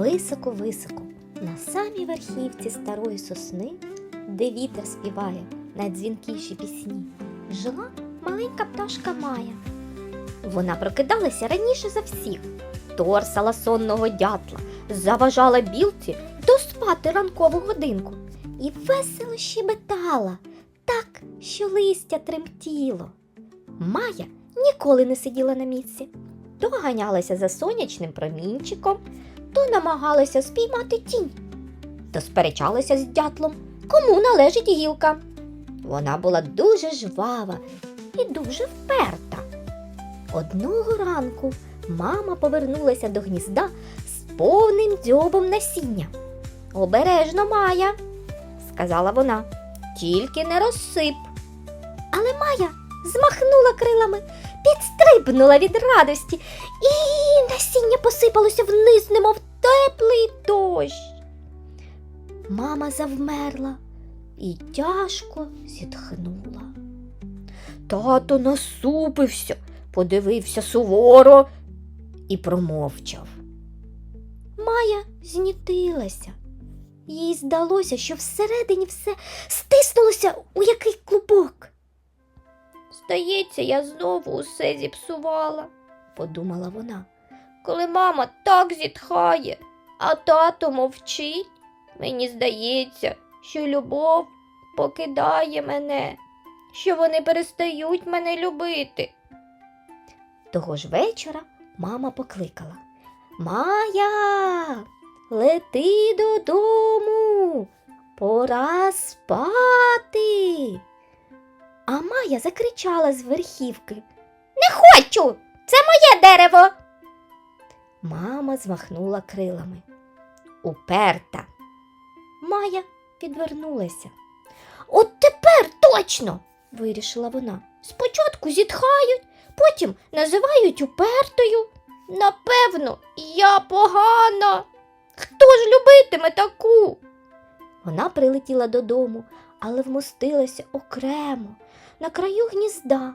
Високо-високо, на самій верхівці старої сосни, де вітер співає найдзвінкіші пісні, жила маленька пташка Майя. Вона прокидалася раніше за всіх, торсала сонного дятла, заважала білці доспати ранкову годинку і весело щебетала, так, що листя тремтіло. Майя ніколи не сиділа на місці, то ганялася за сонячним промінчиком, то намагалася спіймати тінь, то сперечалася з дятлом, кому належить гілка. Вона була дуже жвава і дуже вперта. Одного ранку мама повернулася до гнізда з повним дзьобом насіння. Обережно, Майя, сказала вона, тільки не розсип. Але Майя змахнула крилами, підстрибнула від радості, і насіння посипалося вниз, немов теплий дощ. Мама завмерла і тяжко зітхнула. Тато насупився, подивився суворо і промовчав. Майя знітилася. Їй здалося, що всередині все стиснулося у який клубок. Здається, я знову усе зіпсувала, подумала вона. Коли мама так зітхає, а тато мовчить, мені здається, що любов покидає мене, що вони перестають мене любити. Того ж вечора мама покликала Майя, лети додому, пора спати. А Майя закричала з верхівки Не хочу! Це моє дерево. Мама змахнула крилами. Уперта. Майя відвернулася. От тепер точно, вирішила вона. Спочатку зітхають, потім називають упертою. Напевно, я погана. Хто ж любитиме таку? Вона прилетіла додому, але вмостилася окремо на краю гнізда.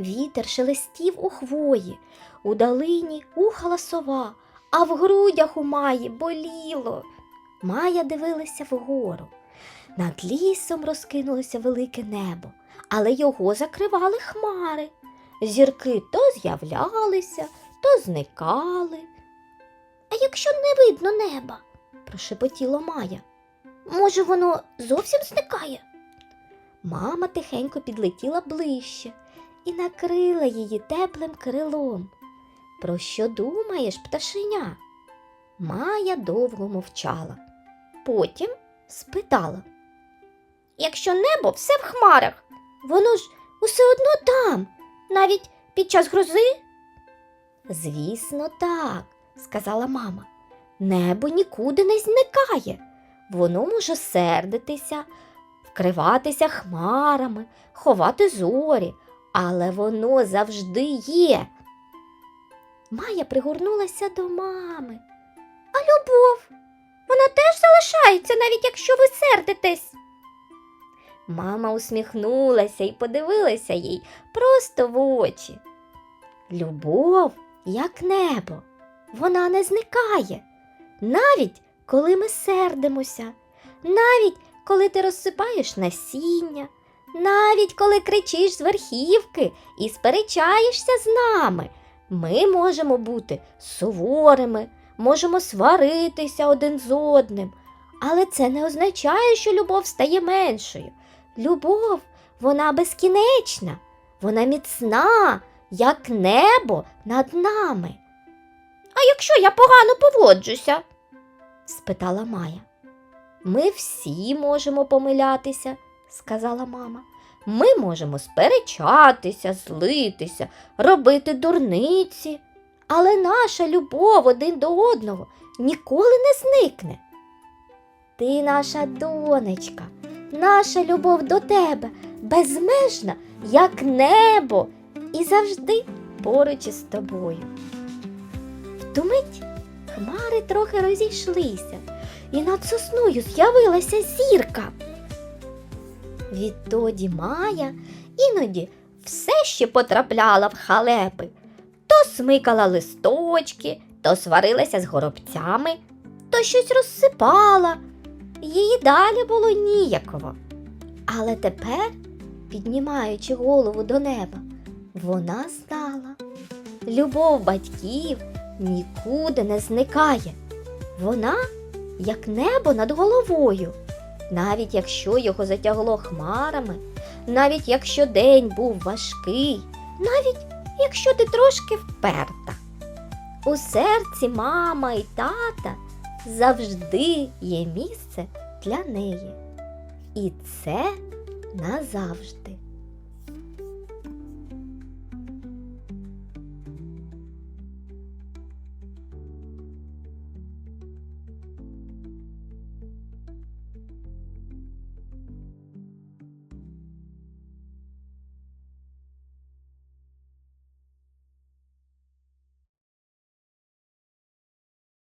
Вітер шелестів у хвої, у долині ухала сова, а в грудях у Маї боліло. Майя дивилася вгору. Над лісом розкинулося велике небо, але його закривали хмари. Зірки то з'являлися, то зникали. А якщо не видно неба? прошепотіла Майя. Може, воно зовсім зникає? Мама тихенько підлетіла ближче і накрила її теплим крилом. Про що думаєш, пташеня? Майя довго мовчала. Потім спитала. Якщо небо все в хмарах, воно ж усе одно там, навіть під час грози? Звісно, так, сказала мама. Небо нікуди не зникає. Воно може сердитися, вкриватися хмарами, ховати зорі, але воно завжди є. Майя пригорнулася до мами. А любов, вона теж залишається, навіть якщо ви сердитесь. Мама усміхнулася і подивилася їй просто в очі. Любов, як небо, вона не зникає, навіть коли ми сердимося, навіть коли ти розсипаєш насіння, навіть коли кричиш з верхівки і сперечаєшся з нами, ми можемо бути суворими, можемо сваритися один з одним, але це не означає, що любов стає меншою. Любов, вона безкінечна, вона міцна, як небо над нами. А якщо я погано поводжуся? спитала Майя. Ми всі можемо помилятися, сказала мама. Ми можемо сперечатися, злитися, робити дурниці, але наша любов один до одного ніколи не зникне. Ти наша донечка, наша любов до тебе безмежна, як небо, і завжди поруч із тобою. В ту мить хмари трохи розійшлися, і над сосною з'явилася зірка. Відтоді Майя іноді все ще потрапляла в халепи, то смикала листочки, то сварилася з горобцями, то щось розсипала. Їй далі було ніяково. Але тепер, піднімаючи голову до неба, вона знала, любов батьків нікуди не зникає. Вона як небо над головою, навіть якщо його затягло хмарами, навіть якщо день був важкий, навіть якщо ти трошки вперта. У серці мама і тата завжди є місце для неї. І це назавжди.